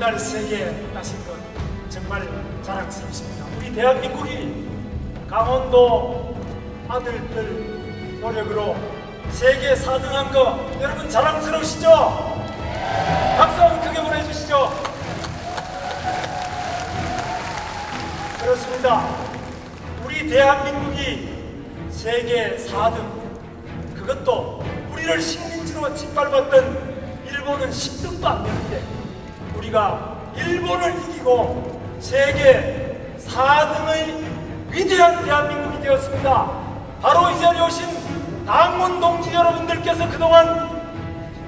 금메달 3개 따신 것 정말 자랑스럽습니다. 우리 대한민국이 강원도 아들들 노력으로 세계 4등한 거 여러분 자랑스러우시죠? 박수 한번 크게 보내주시죠. 그렇습니다. 우리 대한민국이 세계 4등 그것도 우리를 식민지로 짓밟았던 일본은 10등도 안 되는데 우리가 일본을 이기고 세계 4등의 위대한 대한민국이 되었습니다. 바로 이 자리에 오신 당원 동지 여러분들께서 그동안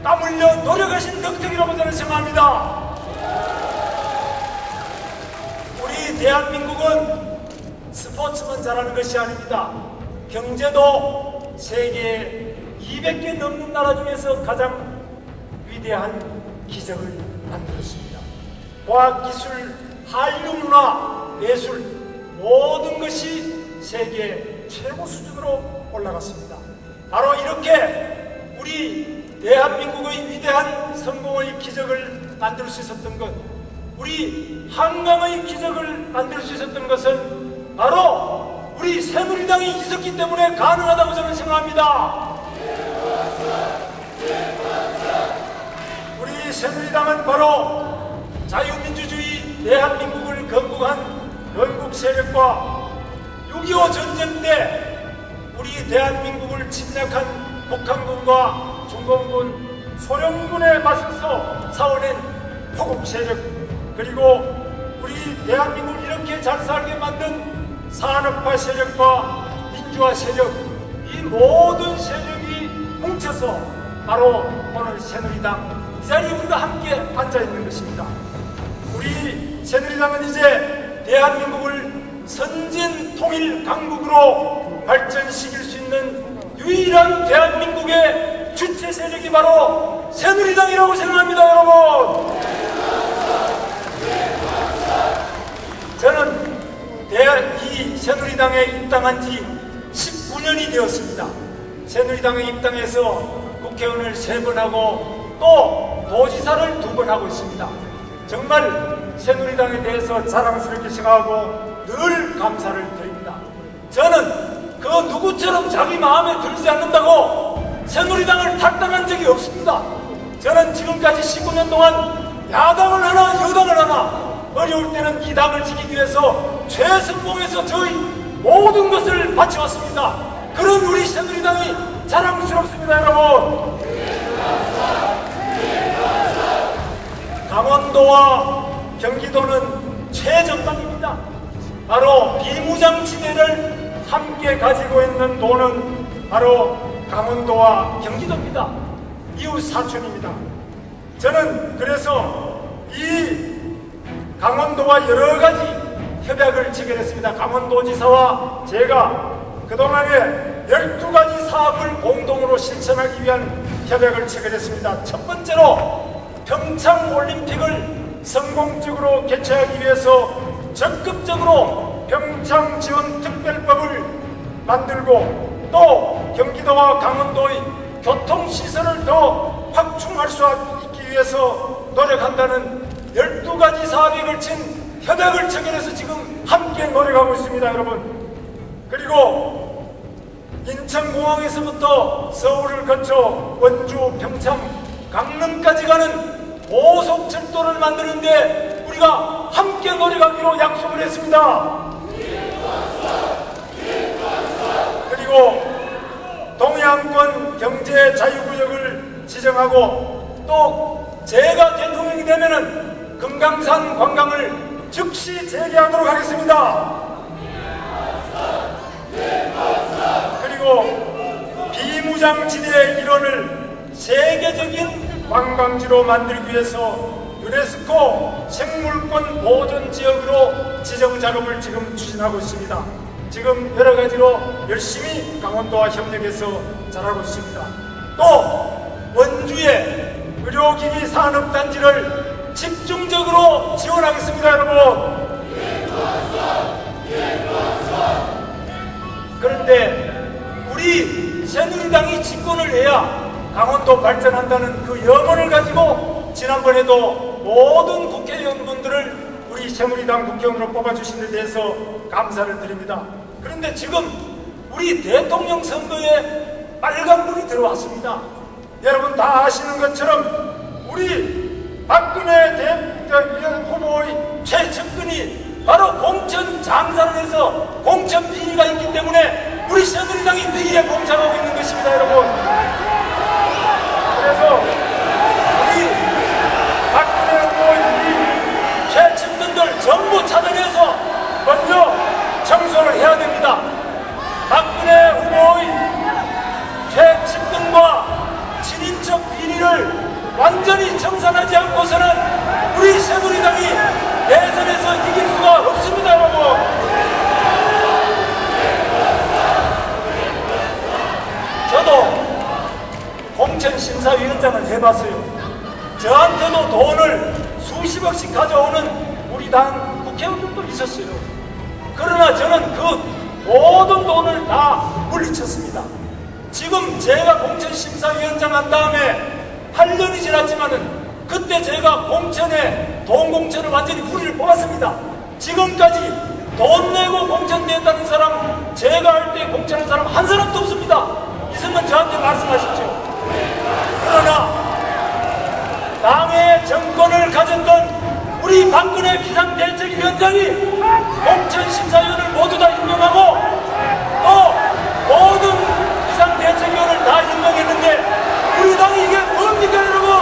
땀 흘려 노력하신 덕택이라고 저는 생각합니다. 우리 대한민국은 스포츠만 잘하는 것이 아닙니다. 경제도 세계 200개 넘는 나라 중에서 가장 위대한 기적을 만들었습니다. 과학, 기술, 한류 문화, 예술 모든 것이 세계 최고 수준으로 올라갔습니다. 바로 이렇게 우리 대한민국의 위대한 성공의 기적을 만들 수 있었던 것, 우리 한강의 기적을 만들 수 있었던 것은 바로 우리 새누리당이 있었기 때문에 가능하다고 저는 생각합니다. 우리 새누리당은 바로 자유민주주의 대한민국을 건국한 건국 세력과 6.25 전쟁 때 우리 대한민국을 침략한 북한군과 중공군 소련군에 맞서서 싸워낸 포국 세력 그리고 우리 대한민국을 이렇게 잘 살게 만든 산업화 세력과 민주화 세력 이 모든 세력이 뭉쳐서 바로 오늘 새누리당 이 자리에 우리가 함께 앉아 있는 것입니다. 새누리당은 이제 대한민국을 선진 통일 강국으로 발전시킬 수 있는 유일한 대한민국의 주체 세력이 바로 새누리당이라고 생각합니다, 여러분. 저는 대- 이 새누리당에 입당한 지 19년이 되었습니다. 새누리당에 입당해서 국회의원을 세 번 하고 또 도지사를 두 번 하고 있습니다. 정말 새누리당에 대해서 자랑스럽게 생각하고 늘 감사를 드립니다. 저는 그 누구처럼 자기 마음에 들지 않는다고 새누리당을 탈당한 적이 없습니다. 저는 지금까지 19년 동안 야당을 하나 여당을 하나 어려울 때는 이 당을 지키기 위해서 최선봉에서 저희 모든 것을 바쳐왔습니다. 그런 우리 새누리당이 자랑스럽습니다, 여러분. 강원도와 경기도는 최전방입니다. 바로 비무장지대를 함께 가지고 있는 도는 바로 강원도와 경기도입니다. 이웃 사촌입니다. 저는 그래서 이 강원도와 여러 가지 협약을 체결했습니다. 강원도지사와 제가 그동안에 12가지 사업을 공동으로 실천하기 위한 협약을 체결했습니다. 첫 번째로 평창 올림픽을 성공적으로 개최하기 위해서 적극적으로 평창 지원 특별법을 만들고 또 경기도와 강원도의 교통시설을 더 확충할 수 있기 위해서 노력한다는 12가지 사업에 걸친 협약을 체결해서 지금 함께 노력하고 있습니다, 여러분. 그리고 인천공항에서부터 서울을 거쳐 원주, 평창, 강릉까지 가는 고속철도를 만드는데 우리가 함께 노력하기로 약속을 했습니다. 그리고 동해안권 경제 자유구역을 지정하고 또 제가 대통령이 되면은 금강산 관광을 즉시 재개하도록 하겠습니다. 그리고 비무장지대의 일원을 세계적인 관광지로 만들기 위해서 유네스코 생물권 보존 지역으로 지정 작업을 지금 추진하고 있습니다. 지금 여러 가지로 열심히 강원도와 협력해서 잘하고 있습니다. 또 원주의 의료기기 산업단지를 집중적으로 지원하겠습니다, 여러분. 그런데 우리 새누리당이 집권을 해야 강원도 발전한다는 그 염원을 가지고 지난번에도 모든 국회의원분들을 우리 새누리당 국회의원으로 뽑아주신 데 대해서 감사를 드립니다. 그런데 지금 우리 대통령 선거에 빨간불이 들어왔습니다. 여러분 다 아시는 것처럼 우리 박근혜 대통령 후보의 최측근이 바로 공천 장사를 해서 공천 비리가 있기 때문에 우리 새누리당이 위기에 봉착하고 있는 것입니다, 여러분. 그래서 우리 박근혜 후보의 이 최측근들 전부 찾아내서 먼저 청소를 해야 됩니다. 박근혜 후보의 최측근과 친인척 비리를 완전히 청산하지 않고서는 우리 새누리당이 대선에서 이길 수가 없습니다, 여러분. 저도 공천 심사위원장을 해봤어요. 저한테도 돈을 수십억씩 가져오는 우리 당 국회의원들도 있었어요. 그러나 저는 그 모든 돈을 다 물리쳤습니다. 지금 제가 공천심사위원장 한 다음에 8년이 지났지만은 그때 제가 공천에 돈 공천을 완전히 뿌리를 뽑았습니다. 지금까지 돈 내고 공천됐다는 사람 제가 할 때 공천한 사람 한 사람도 없습니다. 있으면 저한테 말씀하십시오. 그러나 당의 정권을 가졌던 우리 박근혜 비상대책위원장이 공천심사위원을 모두 다 임명하고 또 모든 비상대책위원을 다 임명했는데 우리 당이 이게 뭡니까 여러분?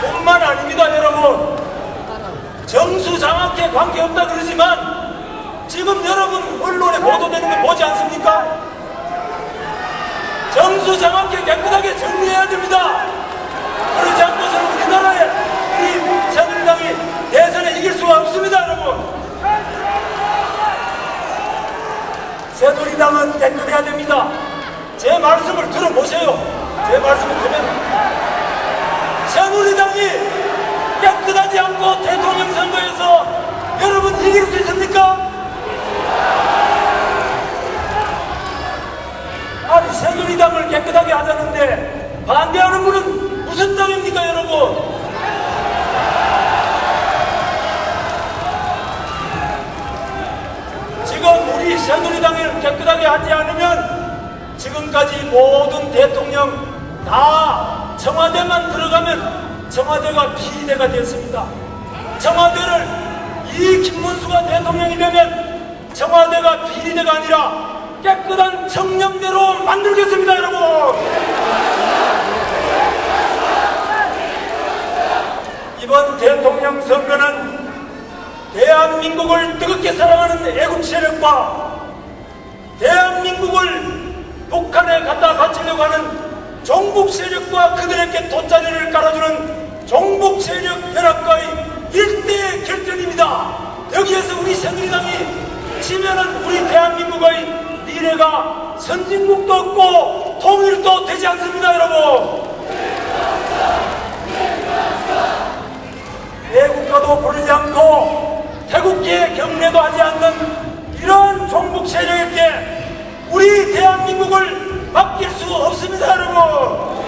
뿐만 아닙니다 여러분 정수장학회 관계 없다 그러지만 지금 여러분 언론에 보도되는 거 보지 않습니까? 정수장학회 깨끗하게 정리해야 됩니다. 그렇지 않고서는 우리나라에 우리 새누리당이 대선에 이길 수가 없습니다 여러분. 새누리당은 깨끗해야 됩니다. 제 말씀을 들어보세요. 제 말씀을 들으면 새누리당이 깨끗하지 않고 대통령 선거에서 여러분 이길 수 있습니까? 아니 새누리당을 깨끗하게 하자는데 반대하는 분은 무슨 당입니까 여러분? 지금 우리 새누리당을 깨끗하게 하지 않으면 지금까지 모든 대통령 다 청와대만 들어가면 청와대가 비대가 됐습니다. 청와대를 이 김문수가 대통령이 되면 청와대가 비리대가 아니라 깨끗한 청렴대로 만들겠습니다, 여러분. 이번 대통령 선거는 대한민국을 뜨겁게 사랑하는 애국 세력과 대한민국을 북한에 갖다 바치려고 하는 종북 세력과 그들에게 돗자리를 깔아주는 종북 세력 연합과의 일대 결전입니다. 여기에서 우리 새누리당이 지면은 우리 대한민국의 미래가 선진국도 없고 통일도 되지 않습니다, 여러분. 애국가도 부르지 않고 태국계 경례도 하지 않는 이런 종북 세력에게 우리 대한민국을 맡길 수 없습니다, 여러분.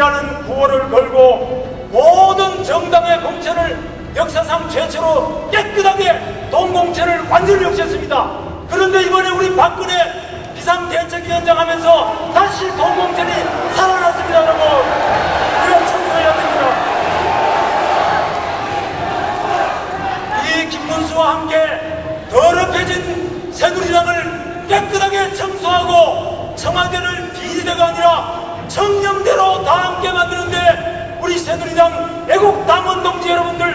국민이라는 구호를 걸고 모든 정당의 공천을 역사상 최초로 깨끗하게 동공체를 완전히 없앴습니다. 그런데 이번에 우리 박근혜 비상대책위원장 하면서 다시 동공체이 살아났습니다. 라고 우리가 청소해야 됩니다. 이 김문수와 함께 더럽혀진 새누리당을 깨끗하게 청소하고 청와대를 비리대가 아니라 청년대로 다 함께 만드는데 우리 새누리당 애국당원 동지 여러분들